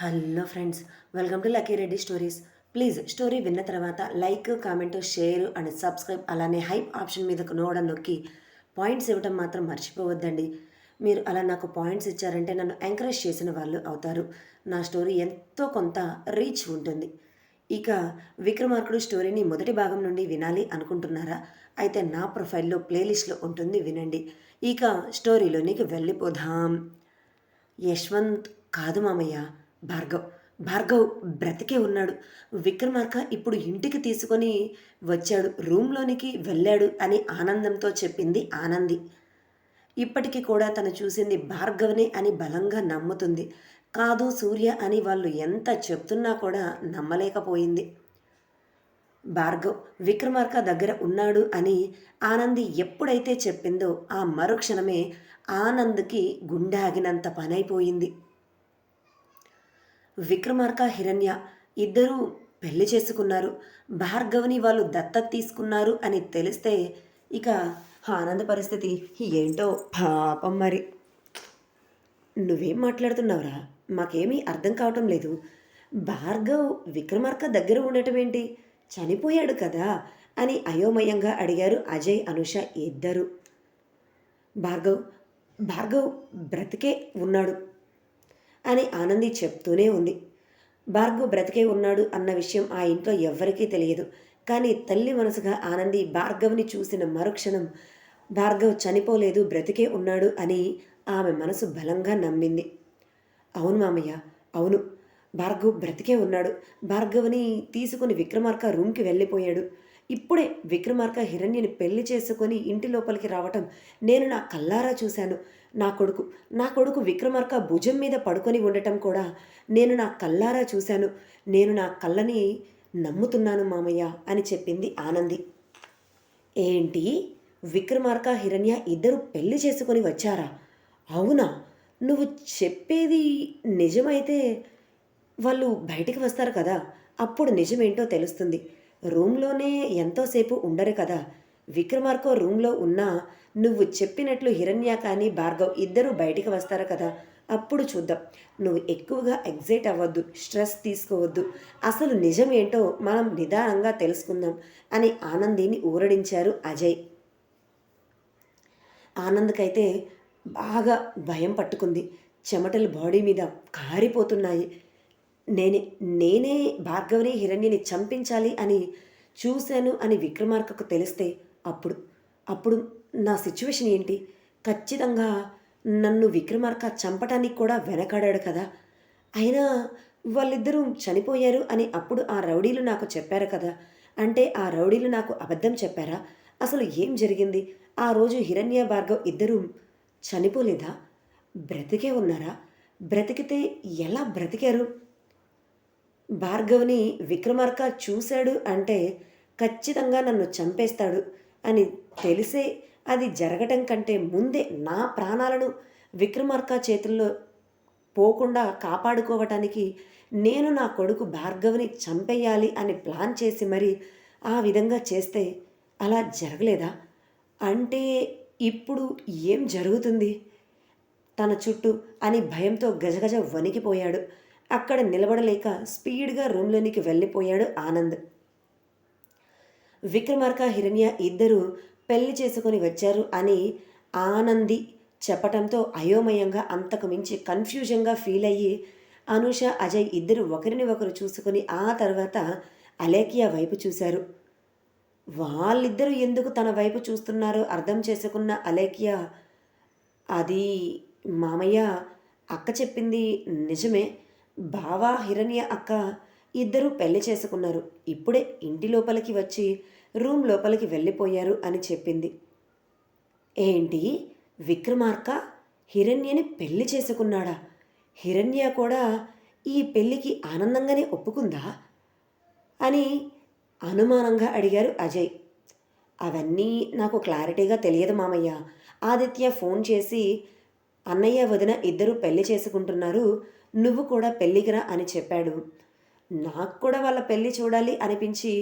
Hello friends welcome to Lucky Reddy stories. Please story విన్న తర్వాత like comment share and subscribe అలానే hype option మీద నోడ నొక్కి పాయింట్స్ ఇవ్వడం మాత్రం మర్చిపోవద్దండి. మీరు అలా నాకు పాయింట్స్ ఇచ్చారంటే నన్ను ఎంకరేజ్ చేసిన వాళ్ళు అవుతారు. నా స్టోరీ ఎంతో కొంత రీచ్ ఉంటుంది. ఇక విక్రమార్కుడు స్టోరీని మొదటి భాగం నుండి వినాలి అనుకుంటున్నారా? అయితే నా ప్రొఫైల్లో ప్లేలిస్ట్లో ఉంటుంది వినండి. ఇక స్టోరీలోనికి వెళ్ళిపోదాం. యశ్వంత్ కాదు మామయ్య భార్గవ్. భార్గవ్ బ్రతికే ఉన్నాడు. విక్రమార్క ఇప్పుడు ఇంటికి తీసుకొని వచ్చాడు. రూమ్లోనికి వెళ్ళాడు అని ఆనందంతో చెప్పింది ఆనంది. ఇప్పటికీ కూడా తను చూసింది భార్గవనే అని బలంగా నమ్ముతుంది. కాదు సూర్య అని వాళ్ళు ఎంత చెప్తున్నా కూడా నమ్మలేకపోయింది. భార్గవ్ విక్రమార్క దగ్గర ఉన్నాడు అని ఆనంది ఎప్పుడైతే చెప్పిందో ఆ మరుక్షణమే ఆనంద్కి గుండె ఆగినంత పనైపోయింది. విక్రమార్క హిరణ్య ఇద్దరూ పెళ్ళి చేసుకున్నారు. భార్గవని వాళ్ళు దత్తత తీసుకున్నారు అని తెలిస్తే ఇక ఆనంద పరిస్థితి ఏంటో పాపం మరి. నువ్వేం మాట్లాడుతున్నావురా? మాకేమీ అర్థం కావటం లేదు. భార్గవ్ విక్రమార్క దగ్గర ఉండటం ఏంటి? చనిపోయాడు కదా అని అయోమయంగా అడిగారు అజయ్ అనుష ఇద్దరు. భార్గవ్ భార్గవ్ బ్రతికే ఉన్నాడు. అని ఆనంది చెప్తూనే ఉంది. భార్గవ్ బ్రతికే ఉన్నాడు అన్న విషయం ఆ ఇంట్లో ఎవ్వరికీ తెలియదు. కానీ తల్లి మనసుగా ఆనంది భార్గవ్ని చూసిన మరుక్షణం భార్గవ్ చనిపోలేదు బ్రతికే ఉన్నాడు అని ఆమె మనసు బలంగా నమ్మింది. అవును మామయ్య అవును. భార్గవ్ బ్రతికే ఉన్నాడు. భార్గవ్ని తీసుకుని విక్రమార్క రూమ్కి వెళ్ళిపోయాడు. ఇప్పుడే విక్రమార్క హిరణ్యని పెళ్ళి చేసుకొని ఇంటి లోపలికి రావటం నేను నా కల్లారా చూశాను. నా కొడుకు నా కొడుకు విక్రమార్క భుజం మీద పడుకొని ఉండటం కూడా నేను నా కల్లారా చూశాను. నేను నా కళ్ళని నమ్ముతున్నాను మామయ్య అని చెప్పింది ఆనంది. ఏంటి? విక్రమార్క హిరణ్య ఇద్దరు పెళ్ళి చేసుకొని వచ్చారా? అవునా? నువ్వు చెప్పేది నిజమైతే వాళ్ళు బయటికి వస్తారు కదా. అప్పుడు నిజమేంటో తెలుస్తుంది. రూమ్లోనే ఎంతోసేపు ఉండరు కదా. విక్రమార్కో రూమ్లో ఉన్నా నువ్వు చెప్పినట్లు హిరణ్య కానీ భార్గవ్ ఇద్దరు బయటికి వస్తారు కదా. అప్పుడు చూద్దాం. నువ్వు ఎక్కువగా ఎగ్జైట్ అవ్వద్దు స్ట్రెస్ తీసుకోవద్దు. అసలు నిజం ఏంటో మనం నిదానంగా తెలుసుకుందాం అని ఆనందిని ఊరడించారు అజయ్. ఆనంద్కైతే బాగా భయం పట్టుకుంది. చెమటలు బాడీ మీద కారిపోతున్నాయి. నేనే నేనే భార్గవిని హిరణ్యని చంపించాలి అని చూశాను అని విక్రమార్కకు తెలిస్తే అప్పుడు అప్పుడు నా సిచ్యువేషన్ ఏంటి? ఖచ్చితంగా నన్ను విక్రమార్క చంపటానికి కూడా వెనకాడాడు కదా. అయినా వాళ్ళిద్దరూ చనిపోయారు అని అప్పుడు ఆ రౌడీలు నాకు చెప్పారు కదా. అంటే ఆ రౌడీలు నాకు అబద్ధం చెప్పారా? అసలు ఏం జరిగింది? ఆ రోజు హిరణ్య భార్గవ్ ఇద్దరూ చనిపోలేదా? బ్రతికే ఉన్నారా? బ్రతికితే ఎలా బ్రతికారు? భార్గవ్ని విక్రమార్క చూశాడు అంటే ఖచ్చితంగా నన్ను చంపేస్తాడు అని తెలిసే అది జరగటం కంటే ముందే నా ప్రాణాలను విక్రమార్క చేతుల్లో పోకుండా కాపాడుకోవటానికి నేను నా కొడుకు భార్గవ్ని చంపేయాలి అని ప్లాన్ చేసి మరి ఆ విధంగా చేస్తే అలా జరగలేదా? అంటే ఇప్పుడు ఏం జరుగుతుంది? తన చుట్టూ అని భయంతో గజగజ వణికిపోయాడు. అక్కడ నిలబడలేక స్పీడ్గా రూమ్లోనికి వెళ్ళిపోయాడు ఆనంద్. విక్రమార్క హిరణ్య ఇద్దరూ పెళ్ళి చేసుకొని వచ్చారు అని ఆనంది చెప్పటంతో అయోమయంగా అంతకు మించి కన్ఫ్యూజన్గా ఫీల్ అయ్యి అనూష అజయ్ ఇద్దరు ఒకరిని ఒకరు చూసుకొని ఆ తర్వాత అలేకియా వైపు చూశారు. వాళ్ళిద్దరూ ఎందుకు తన వైపు చూస్తున్నారో అర్థం చేసుకున్న అలేకియా అది మామయ్య అక్క చెప్పింది నిజమే బావా హిరణ్య అక్క ఇద్దరూ పెళ్ళి చేసుకున్నారు. ఇప్పుడే ఇంటి లోపలికి వచ్చి రూమ్ లోపలికి వెళ్ళిపోయారు అని చెప్పింది. ఏంటి? విక్రమార్క హిరణ్యని పెళ్ళి చేసుకున్నాడా? హిరణ్య కూడా ఈ పెళ్ళికి ఆనందంగానే ఒప్పుకుందా? అని అనుమానంగా అడిగారు అజయ్. అవన్నీ నాకు క్లారిటీగా తెలియదు మామయ్య. ఆదిత్య ఫోన్ చేసి అన్నయ్య వదిన ఇద్దరు పెళ్ళి చేసుకుంటున్నారు. నువ్వు కూడా పెళ్ళికిరా అని చెప్పాడు. నాకు కూడా వాళ్ళ పెళ్ళి చూడాలి అనిపించి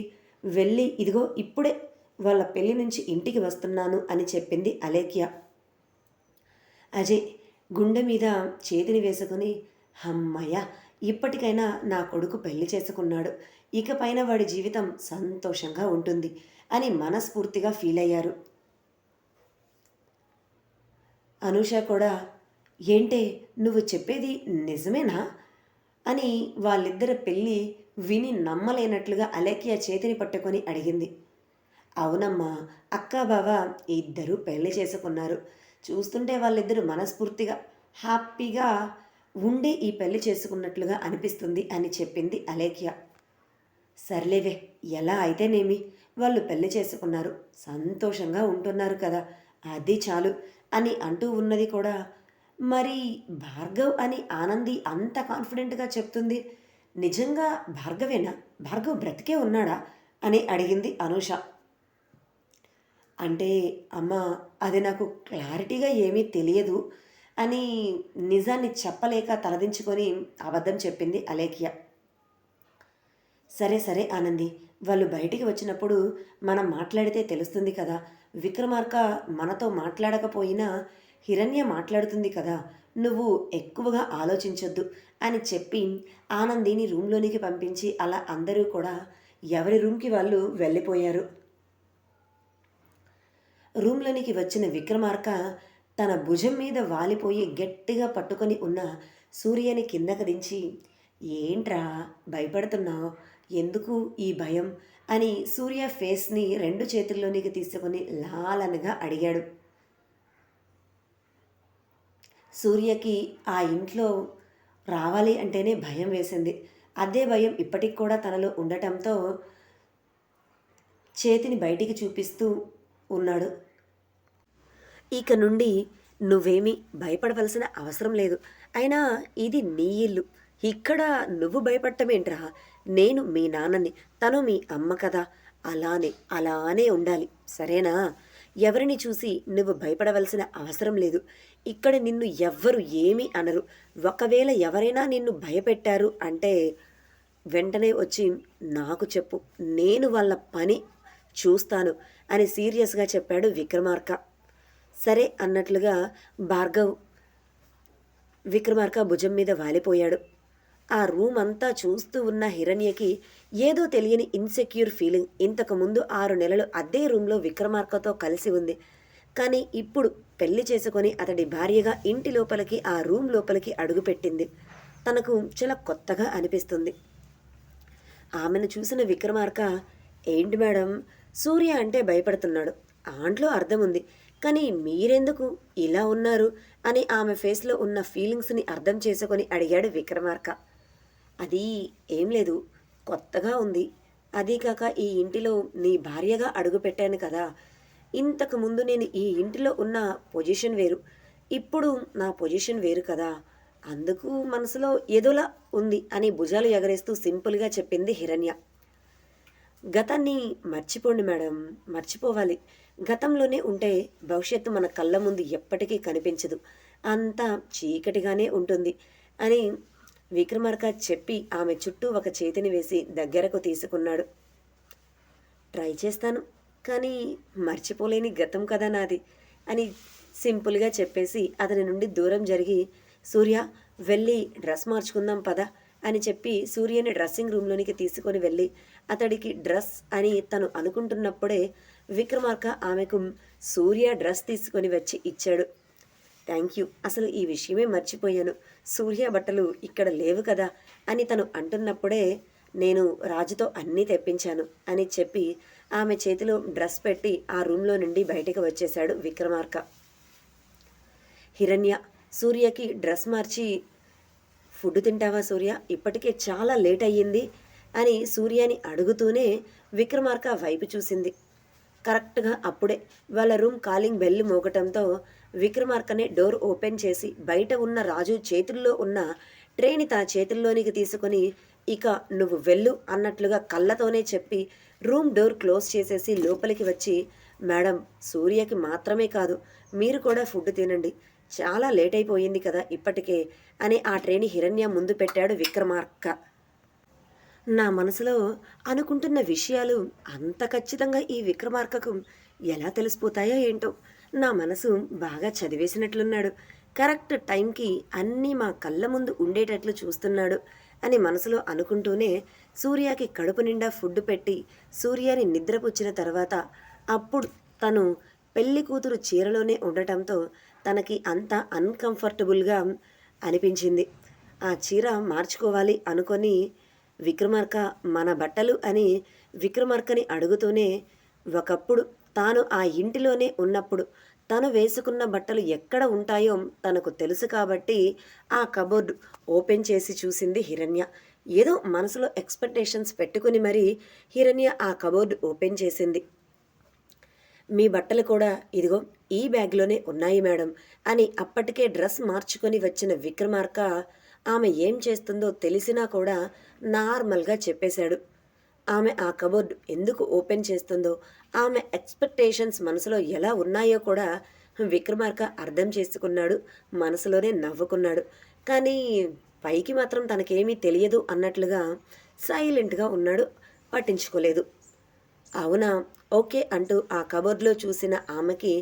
వెళ్ళి ఇదిగో ఇప్పుడే వాళ్ళ పెళ్ళి నుంచి ఇంటికి వస్తున్నాను అని చెప్పింది అలేఖ్య. అజయ్ గుండె మీద చేతిని వేసుకుని అమ్మయ్య ఇప్పటికైనా నా కొడుకు పెళ్ళి చేసుకున్నాడు. ఇకపైన వాడి జీవితం సంతోషంగా ఉంటుంది అని మనస్ఫూర్తిగా ఫీల్ అయ్యారు అనూష కూడా ఏంటే నువ్వు చెప్పేది నిజమేనా? అని వాళ్ళిద్దరి పెళ్ళి విని నమ్మలేనట్లుగా అలేఖ్య చేతిని పట్టుకొని అడిగింది. అవునమ్మా అక్క బావ ఇద్దరూ పెళ్ళి చేసుకున్నారు. చూస్తుంటే వాళ్ళిద్దరూ మనస్ఫూర్తిగా హ్యాపీగా ఉండి ఈ పెళ్ళి చేసుకున్నట్లుగా అనిపిస్తుంది అని చెప్పింది అలేఖ్య. సర్లేవే ఎలా అయితేనేమి? వాళ్ళు పెళ్ళి చేసుకున్నారు. సంతోషంగా ఉంటున్నారు కదా. అది చాలు అని అంటూ ఉన్నది కూడా మరి భార్గవ్ అని ఆనంది అంత కాన్ఫిడెంట్గా చెప్తుంది. నిజంగా భార్గవేనా? భార్గవ్ బ్రతికే ఉన్నాడా? అని అడిగింది అనూష. అంటే అమ్మ అది నాకు క్లారిటీగా ఏమీ తెలియదు అని నిజాన్ని చెప్పలేక తలదించుకొని అబద్ధం చెప్పింది అలేఖ్య. సరే సరే ఆనంది వాళ్ళు బయటికి వచ్చినప్పుడు మనం మాట్లాడితే తెలుస్తుంది కదా. విక్రమార్క మనతో మాట్లాడకపోయినా హిరణ్య మాట్లాడుతుంది కదా నువ్వు ఎక్కువగా ఆలోచించొద్దు అని చెప్పి ఆనందిని రూమ్లోనికి పంపించి అలా అందరూ కూడా ఎవరి రూమ్కి వాళ్ళు వెళ్ళిపోయారు. రూమ్లోనికి వచ్చిన విక్రమార్క తన భుజం మీద వాలిపోయి గట్టిగా పట్టుకొని ఉన్న సూర్యని కిందకి దించి ఏంట్రా భయపడుతున్నావు? ఎందుకు ఈ భయం? అని సూర్య ఫేస్ని రెండు చేతుల్లోనికి తీసుకొని లాలనగా అడిగాడు. సూర్యకి ఆ ఇంట్లో రావాలి అంటేనే భయం వేసింది. అదే భయం ఇప్పటికి కూడా తనలో ఉండటంతో చేతిని బయటికి చూపిస్తూ ఉన్నాడు. ఇక నుండి నువ్వేమీ భయపడవలసిన అవసరం లేదు. అయినా ఇది నీ ఇల్లు. ఇక్కడ నువ్వు భయపడటమేంట్రా? నేను మీ నాన్నని తను మీ అమ్మ కదా. అలానే అలానే ఉండాలి. సరేనా? ఎవరిని చూసి నువ్వు భయపడవలసిన అవసరం లేదు. ఇక్కడ నిన్ను ఎవ్వరు ఏమీ అనరు. ఒకవేళ ఎవరైనా నిన్ను భయపెట్టారు అంటే వెంటనే వచ్చి నాకు చెప్పు. నేను వాళ్ళ పని చూస్తాను అని సీరియస్గా చెప్పాడు విక్రమార్క. సరే అన్నట్లుగా భార్గవ్ విక్రమార్క భుజం మీద వాలిపోయాడు. ఆ రూమ్ అంతా చూస్తూ ఉన్న హిరణ్యకి ఏదో తెలియని ఇన్సెక్యూర్ ఫీలింగ్ ఇంతకుముందు ఆరు నెలలు అదే రూమ్లో విక్రమార్కతో కలిసి ఉంది. కానీ ఇప్పుడు పెళ్ళి చేసుకొని అతడి భార్యగా ఇంటి లోపలికి ఆ రూమ్ లోపలికి అడుగుపెట్టింది తనకు చాలా కొత్తగా అనిపిస్తుంది. ఆమెను చూసిన విక్రమార్క ఏంటి మేడం? సూర్య అంటే భయపడుతున్నాడు. ఆంట్లో అర్థం ఉంది. కానీ మీరెందుకు ఇలా ఉన్నారు? అని ఆమె ఫేస్లో ఉన్న ఫీలింగ్స్ని అర్థం చేసుకొని అడిగాడు విక్రమార్క. అది ఏం లేదు. కొత్తగా ఉంది. అదీ కాక ఈ ఇంటిలో నీ భార్యగా అడుగుపెట్టాను కదా. ఇంతకు ముందు నేను ఈ ఇంటిలో ఉన్న పొజిషన్ వేరు. ఇప్పుడు నా పొజిషన్ వేరు కదా. అందుకు మనసులో ఏదోలా ఉంది అని భుజాలు ఎగరేస్తూ సింపుల్గా చెప్పింది హిరణ్య. గతాన్ని మర్చిపోండి మేడం. మర్చిపోవాలి. గతంలోనే ఉంటే భవిష్యత్తు మన కళ్ళ ముందు ఎప్పటికీ కనిపించదు. అంతా చీకటిగానే ఉంటుంది అని విక్రమార్క చెప్పి ఆమె చుట్టూ ఒక చేతిని వేసి దగ్గరకు తీసుకున్నాడు. ట్రై చేస్తాను కానీ మర్చిపోలేని గతం కదా నాది అని సింపుల్గా చెప్పేసి అతని నుండి దూరం జరిగి సూర్య వెళ్ళి డ్రెస్ మార్చుకుందాం పద అని చెప్పి సూర్యని డ్రెస్సింగ్ రూమ్లోనికి తీసుకొని వెళ్ళి అతడికి డ్రెస్ అని తను అనుకుంటున్నప్పుడే విక్రమార్క ఆమెకు సూర్య డ్రెస్ తీసుకొని వచ్చి ఇచ్చాడు. థ్యాంక్ యూ అసలు ఈ విషయమే మర్చిపోయాను. సూర్య బట్టలు ఇక్కడ లేవు కదా అని తను అంటున్నప్పుడే నేను రాజుతో అన్నీ తెప్పించాను అని చెప్పి ఆమె చేతిలో డ్రెస్ పెట్టి ఆ రూమ్లో నుండి బయటకు వచ్చేశాడు విక్రమార్క. హిరణ్య సూర్యకి డ్రెస్ మార్చి ఫుడ్ తింటావా సూర్య? ఇప్పటికే చాలా లేట్ అయ్యింది అని సూర్యని అడుగుతూనే విక్రమార్క వైపు చూసింది. కరెక్ట్గా అప్పుడే వాళ్ళ రూమ్ కాలింగ్ బెల్ మోగటంతో విక్రమార్కనే డోర్ ఓపెన్ చేసి బయట ఉన్న రాజు చేతుల్లో ఉన్న ట్రేని తన చేతుల్లోనికి తీసుకొని ఇక నువ్వు వెళ్ళు అన్నట్లుగా కళ్ళతోనే చెప్పి రూమ్ డోర్ క్లోజ్ చేసేసి లోపలికి వచ్చి మేడం సూర్యకి మాత్రమే కాదు మీరు కూడా ఫుడ్ తినండి. చాలా లేట్ అయిపోయింది కదా ఇప్పటికే అని ఆ ట్రేని హిరణ్య ముందు పెట్టాడు విక్రమార్క. నా మనసులో అనుకుంటున్న విషయాలు అంత ఖచ్చితంగా ఈ విక్రమార్కకు ఎలా తెలిసిపోతాయో ఏంటో నా మనసు బాగా చదివేసినట్లున్నాడు. కరెక్ట్ టైంకి అన్నీ మా కళ్ళ ముందు ఉండేటట్లు చూస్తున్నాడు అని మనసులో అనుకుంటూనే సూర్యకి కడుపు నిండా ఫుడ్ పెట్టి సూర్యని నిద్రపుచ్చిన తర్వాత అప్పుడు తను పెళ్ళి కూతురు చీరలోనే ఉండటంతో తనకి అంత అన్కంఫర్టబుల్గా అనిపించింది. ఆ చీర మార్చుకోవాలి అనుకొని విక్రమార్క మన బట్టలు అని విక్రమార్కని అడుగుతూనే ఒకప్పుడు తాను ఆ ఇంటిలోనే ఉన్నప్పుడు తను వేసుకున్న బట్టలు ఎక్కడ ఉంటాయో తనకు తెలుసు కాబట్టి ఆ కబోర్డ్ ఓపెన్ చేసి చూసింది హిరణ్య. ఏదో మనసులో ఎక్స్పెక్టేషన్స్ పెట్టుకుని మరీ హిరణ్య ఆ కబోర్డ్ ఓపెన్ చేసింది. మీ బట్టలు కూడా ఇదిగో ఈ బ్యాగ్లోనే ఉన్నాయి మేడం అని అప్పటికే డ్రెస్ మార్చుకొని వచ్చిన విక్రమార్క ఆమె ఏం చేస్తుందో తెలిసినా కూడా నార్మల్గా చెప్పేశాడు. ఆమె ఆ కబోర్డ్ ఎందుకు ఓపెన్ చేస్తుందో ఆమె ఎక్స్పెక్టేషన్స్ మనసులో ఎలా ఉన్నాయో కూడా విక్రమార్క అర్థం చేసుకున్నాడు మనసులోనే నవ్వుకున్నాడు. కానీ పైకి మాత్రం తనకేమీ తెలియదు అన్నట్లుగా సైలెంట్గా ఉన్నాడు పట్టించుకోలేదు. అవునా ఓకే అంటూ ఆ కబోర్డ్లో చూసిన ఆమెకి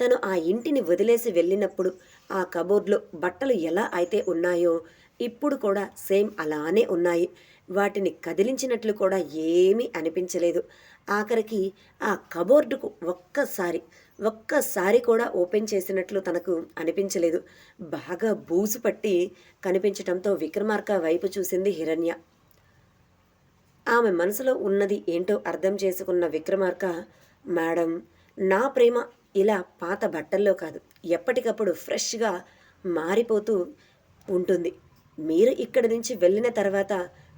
తను ఆ ఇంటిని వదిలేసి వెళ్ళినప్పుడు ఆ కబోర్డ్లో బట్టలు ఎలా అయితే ఉన్నాయో ఇప్పుడు కూడా సేమ్ అలానే ఉన్నాయి. వాటిని కదిలించినట్లు కూడా ఏమీ అనిపించలేదు. ఆఖరికి ఆ కబోర్డుకు ఒక్కసారి ఒక్కసారి కూడా ఓపెన్ చేసినట్లు తనకు అనిపించలేదు. బాగా బూజు పట్టి కనిపించటంతో విక్రమార్క వైపు చూసింది హిరణ్య. ఆమె మనసులో ఉన్నది ఏంటో అర్థం చేసుకున్న విక్రమార్క మేడం నా ప్రేమ ఇలా పాత బట్టల్లో కాదు. ఎప్పటికప్పుడు ఫ్రెష్గా మారిపోతూ ఉంటుంది. మీరు ఇక్కడి నుంచి వెళ్ళిన తర్వాత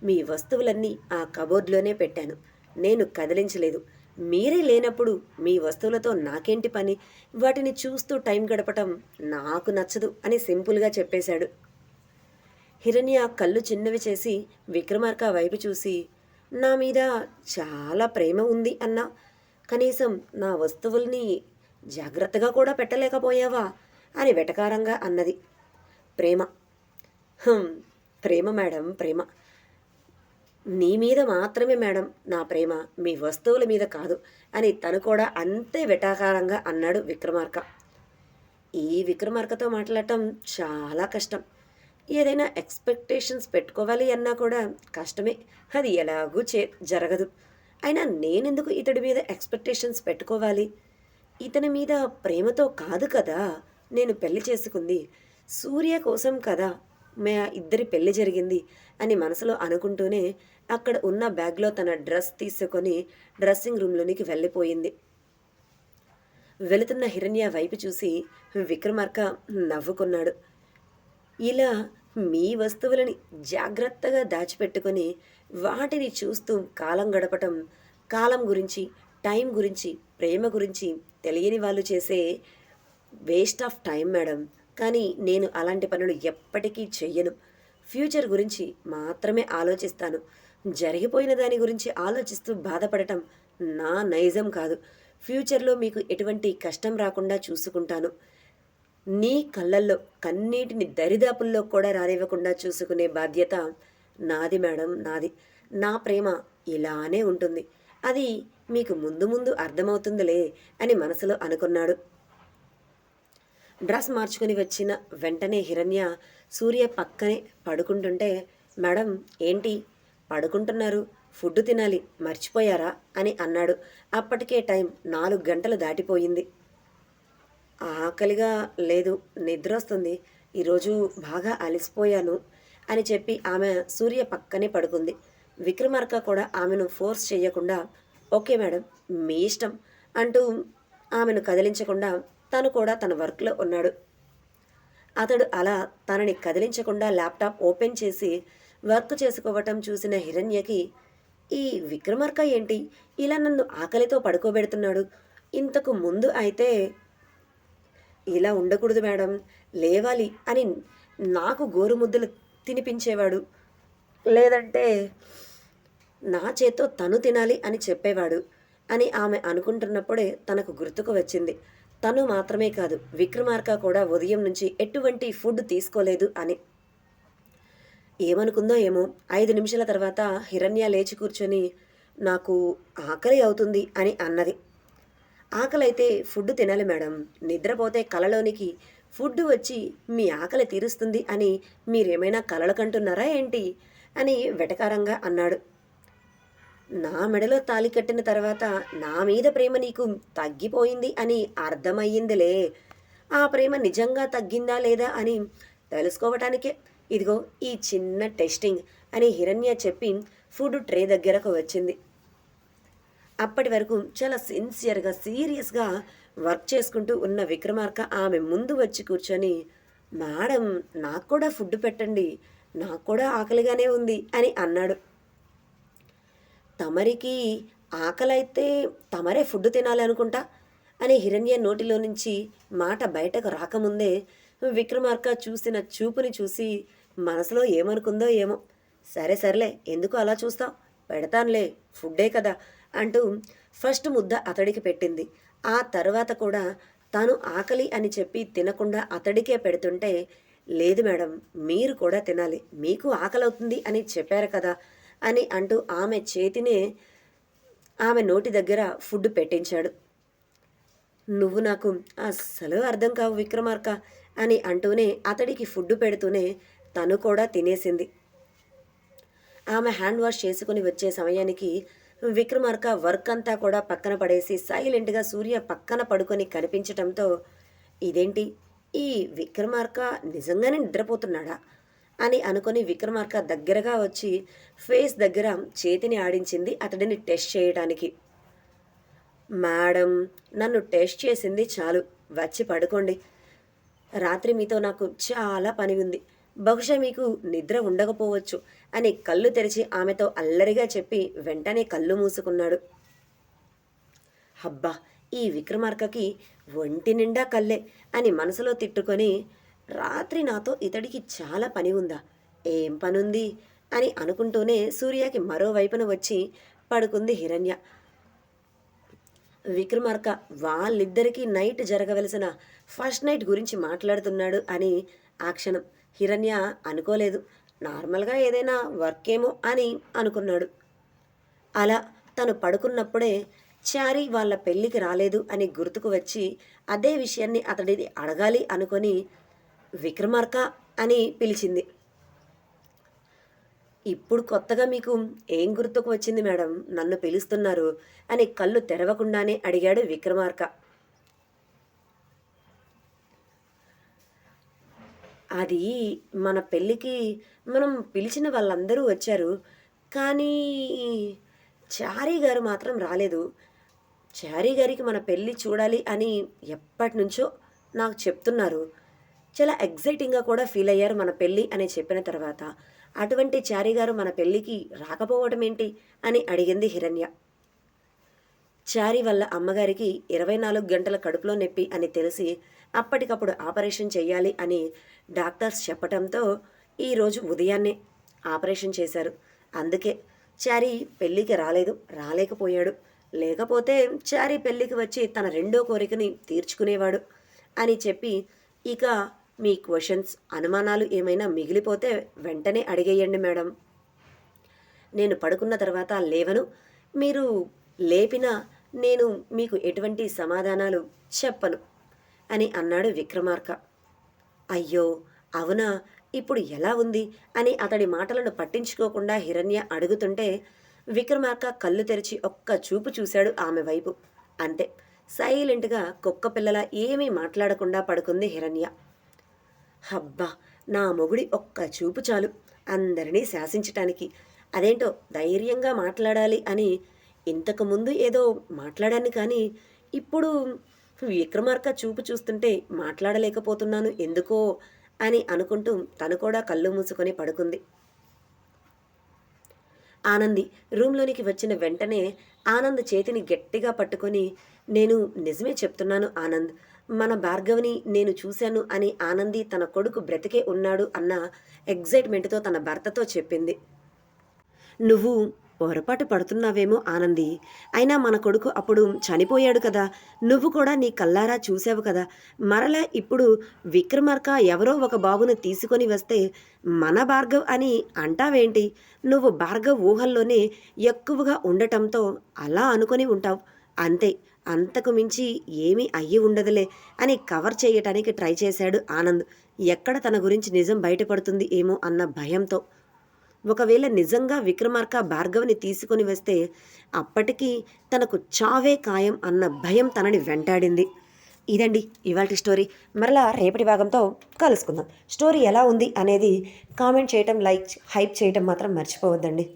మీ వస్తువులన్నీ ఆ కబోర్డ్లోనే పెట్టాను. నేను కదిలించలేదు. మీరే లేనప్పుడు మీ వస్తువులతో నాకేంటి పని? వాటిని చూస్తూ టైం గడపటం నాకు నచ్చదు అని సింపుల్గా చెప్పేశాడు. హిరణ్య కళ్ళు చిన్నవి చేసి విక్రమార్క వైపు చూసి నా మీద చాలా ప్రేమ ఉంది అన్నా. కనీసం నా వస్తువుల్ని జాగ్రత్తగా కూడా పెట్టలేకపోయావా? అని వెటకారంగా అన్నది. ప్రేమ. ప్రేమ మేడం ప్రేమ. నీ మీద మాత్రమే మేడం నా ప్రేమ మీ వస్తువుల మీద కాదు అని తను కూడా అంతే వెటాకారంగా అన్నాడు విక్రమార్క. ఈ విక్రమార్కతో మాట్లాడటం చాలా కష్టం. ఏదైనా ఎక్స్పెక్టేషన్స్ పెట్టుకోవాలి అన్నా కూడా కష్టమే. అది ఎలాగూ చే జరగదు. అయినా నేనెందుకు ఇతడి మీద ఎక్స్పెక్టేషన్స్ పెట్టుకోవాలి? ఇతని మీద ప్రేమతో కాదు కదా నేను పెళ్ళి చేసుకుంది. సూర్య కోసం కదా మే ఇద్దరి పెళ్ళి జరిగింది అని మనసులో అనుకుంటూనే అక్కడ ఉన్న బ్యాగ్లో తన డ్రెస్ తీసుకొని డ్రెస్సింగ్ రూమ్లోనికి వెళ్ళిపోయింది. వెళుతున్న హిరణ్య వైపు చూసి విక్రమార్క నవ్వుకున్నాడు. ఇలా మీ వస్తువులని జాగ్రత్తగా దాచిపెట్టుకొని వాటిని చూస్తూ కాలం గడపటం కాలం గురించి టైం గురించి ప్రేమ గురించి తెలియని వాళ్ళు చేసే వేస్ట్ ఆఫ్ టైం మేడం. కానీ నేను అలాంటి పనులు ఎప్పటికీ చెయ్యను. ఫ్యూచర్ గురించి మాత్రమే ఆలోచిస్తాను. జరిగిపోయిన దాని గురించి ఆలోచిస్తూ బాధపడటం నా నైజం కాదు. ఫ్యూచర్లో మీకు ఎటువంటి కష్టం రాకుండా చూసుకుంటాను. నీ కళ్ళల్లో కన్నీటిని దరిదాపుల్లో కూడా రానివ్వకుండా చూసుకునే బాధ్యత నాది మేడం నాది. నా ప్రేమ ఇలానే ఉంటుంది. అది మీకు ముందు ముందు అర్థమవుతుందిలే అని మనసులో అనుకున్నాడు. డ్రెస్ మార్చుకుని వచ్చిన వెంటనే హిరణ్య సూర్య పక్కనే పడుకుంటుంటే మేడం ఏంటి? పడుకుంటున్నారు. ఫుడ్ తినాలి. మర్చిపోయారా? అని అన్నాడు. అప్పటికే టైం నాలుగు గంటలు దాటిపోయింది. ఆకలిగా లేదు. నిద్ర వస్తుంది ఈరోజు బాగా అలసిపోయాను అని చెప్పి ఆమె సూర్య పక్కనే పడుకుంది. విక్రమార్క కూడా ఆమెను ఫోర్స్ చేయకుండా ఓకే మేడం మీ ఇష్టం అంటూ ఆమెను కదిలించకుండా తను కూడా తన వర్క్లో ఉన్నాడు. అతడు అలా తనని కదిలించకుండా ల్యాప్టాప్ ఓపెన్ చేసి వర్క్ చేసుకోవటం చూసిన హిరణ్యకి ఈ విక్రమార్క ఏంటి? ఇలా నన్ను ఆకలితో పడుకోబెడుతున్నాడు. ఇంతకు ముందు అయితే ఇలా ఉండకూడదు మేడం లేవాలి అని నాకు గోరుముద్దలు తినిపించేవాడు. లేదంటే నా చేత్తో తను తినాలి అని చెప్పేవాడు అని ఆమె అనుకుంటున్నప్పుడే తనకు గుర్తుకు వచ్చింది. తను మాత్రమే కాదు విక్రమార్క కూడా ఉదయం నుంచి ఎటువంటి ఫుడ్ తీసుకోలేదు అని. ఏమనుకుందో ఏమో ఐదు నిమిషాల తర్వాత హిరణ్య లేచి కూర్చొని నాకు ఆకలి అవుతుంది అని అన్నది. ఆకలి అయితే ఫుడ్ తినాలి మేడం. నిద్రపోతే కలలోనికి ఫుడ్ వచ్చి మీ ఆకలి తీరుస్తుంది అని మీరేమైనా కలలు కంటున్నారా ఏంటి? అని వెటకారంగా అన్నాడు. నా మెడలో తాళి కట్టిన తర్వాత నా మీద ప్రేమ నీకు తగ్గిపోయింది అని అర్థమయ్యిందిలే. ఆ ప్రేమ నిజంగా తగ్గిందా లేదా అని తెలుసుకోవటానికే ఇదిగో ఈ చిన్న టెస్టింగ్ అని హిరణ్య చెప్పి ఫుడ్ ట్రే దగ్గరకు వచ్చింది. అప్పటి వరకు చాలా సిన్సియర్గా సీరియస్గా వర్క్ చేసుకుంటూ ఉన్న విక్రమార్క ఆమె ముందు వచ్చి కూర్చొని మేడం నాకు కూడా ఫుడ్ పెట్టండి. నాకు కూడా ఆకలిగానే ఉంది అని అన్నాడు. తమరికి ఆకలైతే తమరే ఫుడ్ తినాలి అనుకుంటా? అని హిరణ్య నోటిలో నుంచి మాట బయటకు రాకముందే విక్రమార్క చూసిన చూపుని చూసి మనసులో ఏమనుకుందో ఏమో. సరే సర్లే ఎందుకు అలా చూస్తావు? పెడతానులే ఫుడ్డే కదా అంటూ ఫస్ట్ ముద్ద అతడికి పెట్టింది. ఆ తర్వాత కూడా తాను ఆకలి అని చెప్పి తినకుండా అతడికే పెడుతుంటే లేదు మేడం మీరు కూడా తినాలి మీకు ఆకలి అవుతుంది అని చెప్పారు కదా. అని అంటూ ఆమె చేతినే ఆమె నోటి దగ్గర ఫుడ్ పెట్టించాడు. నువ్వు నాకు అస్సలు అర్థం కావు విక్రమార్క అని అంటూనే అతడికి ఫుడ్ పెడుతూనే తను కూడా తినేసింది. ఆమె హ్యాండ్ వాష్ చేసుకుని వచ్చే సమయానికి విక్రమార్క వర్క్ అంతా కూడా పక్కన పడేసి సైలెంట్గా సూర్య పక్కన పడుకొని కనిపించటంతో ఇదేంటి? ఈ విక్రమార్క నిజంగానే నిద్రపోతున్నాడా? అని అనుకొని విక్రమార్క దగ్గరగా వచ్చి ఫేస్ దగ్గర చేతిని ఆడించింది అతడిని టెస్ట్ చేయడానికి మేడం నన్ను టెస్ట్ చేసింది చాలు వచ్చి పడుకోండి. రాత్రి మీతో నాకు చాలా పని ఉంది. బహుశా మీకు నిద్ర ఉండకపోవచ్చు అని కళ్ళు తెరిచి ఆమెతో అల్లరిగా చెప్పి వెంటనే కళ్ళు మూసుకున్నాడు. హబ్బా ఈ విక్రమార్కకి ఒంటి నిండా కళ్ళే అని మనసులో తిట్టుకొని రాత్రి నాతో ఇతడికి చాలా పని ఉందా ఏం పనుంది? అని అనుకుంటూనే సూర్యకి మరోవైపున వచ్చి పడుకుంది హిరణ్య. విక్రమార్క వాళ్ళిద్దరికీ నైట్ జరగవలసిన ఫస్ట్ నైట్ గురించి మాట్లాడుతున్నాడు అని ఆ క్షణం హిరణ్య అనుకోలేదు. నార్మల్గా ఏదైనా వర్క్ ఏమో అని అనుకున్నాడు. అలా తను పడుకున్నప్పుడే చారి వాళ్ళ పెళ్ళికి రాలేదు అని గుర్తుకు వచ్చి అదే విషయాన్ని అతడిని అడగాలి అనుకొని విక్రమార్క అని పిలిచింది. ఇప్పుడు కొత్తగా మీకు ఏం గుర్తుకు వచ్చింది మేడం? నన్ను పిలుస్తున్నారు అని కళ్ళు తెరవకుండానే అడిగాడు విక్రమార్క. అది మన పెళ్ళికి మనం పిలిచిన వాళ్ళందరూ వచ్చారు కానీ చారీ గారు మాత్రం రాలేదు. చారీ గారికి మన పెళ్ళి చూడాలి అని ఎప్పటి నుంచో నాకు చెప్తున్నారు. చాలా ఎగ్జైటింగ్గా కూడా ఫీల్ అయ్యారు మన పెళ్ళి అని చెప్పిన తర్వాత. అటువంటి చారీ గారు మన పెళ్ళికి రాకపోవడం ఏంటి? అని అడిగింది హిరణ్య. చారి వల్ల అమ్మగారికి ఇరవై నాలుగు గంటల కడుపులో నొప్పి అని తెలిసి అప్పటికప్పుడు ఆపరేషన్ చేయాలి అని డాక్టర్స్ చెప్పటంతో ఈరోజు ఉదయాన్నే ఆపరేషన్ చేశారు. అందుకే చారి పెళ్ళికి రాలేదు రాలేకపోయాడు. లేకపోతే చారి పెళ్ళికి వచ్చి తన రెండో కోరికని తీర్చుకునేవాడు అని చెప్పి ఇక మీ క్వశ్చన్స్ అనుమానాలు ఏమైనా మిగిలిపోతే వెంటనే అడిగేయండి మేడం. నేను పడుకున్న తర్వాత లేవను. మీరు లేపినా నేను మీకు ఎటువంటి సమాధానాలు చెప్పను అని అన్నాడు విక్రమార్క. అయ్యో అవునా? ఇప్పుడు ఎలా ఉంది? అని అతడి మాటలను పట్టించుకోకుండా హిరణ్య అడుగుతుంటే విక్రమార్క కళ్ళు తెరిచి ఒక్క చూపు చూశాడు ఆమె వైపు. అంతే. సైలెంట్గా కుక్క పిల్లల ఏమీ మాట్లాడకుండా పడుకుంది హిరణ్య. హబ్బా నా మొగుడి ఒక్క చూపు చాలు అందరినీ శాసించటానికి. అదేంటో ధైర్యంగా మాట్లాడాలి అని ఇంతకుముందు ఏదో మాట్లాడాను కానీ ఇప్పుడు విక్రమార్క చూపు చూస్తుంటే మాట్లాడలేకపోతున్నాను ఎందుకో అని అనుకుంటూ తను కూడా కళ్ళు మూసుకొని పడుకుంది. ఆనంది రూమ్లోనికి వచ్చిన వెంటనే ఆనంద్ చేతిని గట్టిగా పట్టుకొని నేను నిజమే చెప్తున్నాను ఆనంద్ మన భార్గవిని నేను చూశాను అని ఆనంది తన కొడుకు బ్రతికే ఉన్నాడు అన్న ఎగ్జైట్మెంట్తో తన భర్తతో చెప్పింది. నువ్వు పొరపాటు పడుతున్నావేమో ఆనంది. అయినా మన కొడుకు అప్పుడు చనిపోయాడు కదా. నువ్వు కూడా నీ కల్లారా చూసావు కదా. మరలా ఇప్పుడు విక్రమార్క ఎవరో ఒక బాబును తీసుకొని వస్తే మన భార్గవ్ అని అంటావేంటి? నువ్వు భార్గవ్ ఊహల్లోనే ఎక్కువగా ఉండటంతో అలా అనుకొని ఉంటావు. అంతే. అంతకు మించి ఏమీ అయ్యి ఉండదులే అని కవర్ చేయటానికి ట్రై చేశాడు ఆనంద్. ఎక్కడ తన గురించి నిజం బయటపడుతుంది ఏమో అన్న భయంతో. ఒకవేళ నిజంగా విక్రమార్క భార్గవిని తీసుకొని వస్తే అప్పటికి తనకు చావే ఖాయం అన్న భయం తనని వెంటాడింది. ఇదండి ఇవాళ స్టోరీ. మరలా రేపటి భాగంతో కలుసుకుందాం. స్టోరీ ఎలా ఉంది అనేది కామెంట్ చేయటం లైక్ హైప్ చేయటం మాత్రం మర్చిపోవద్దండి.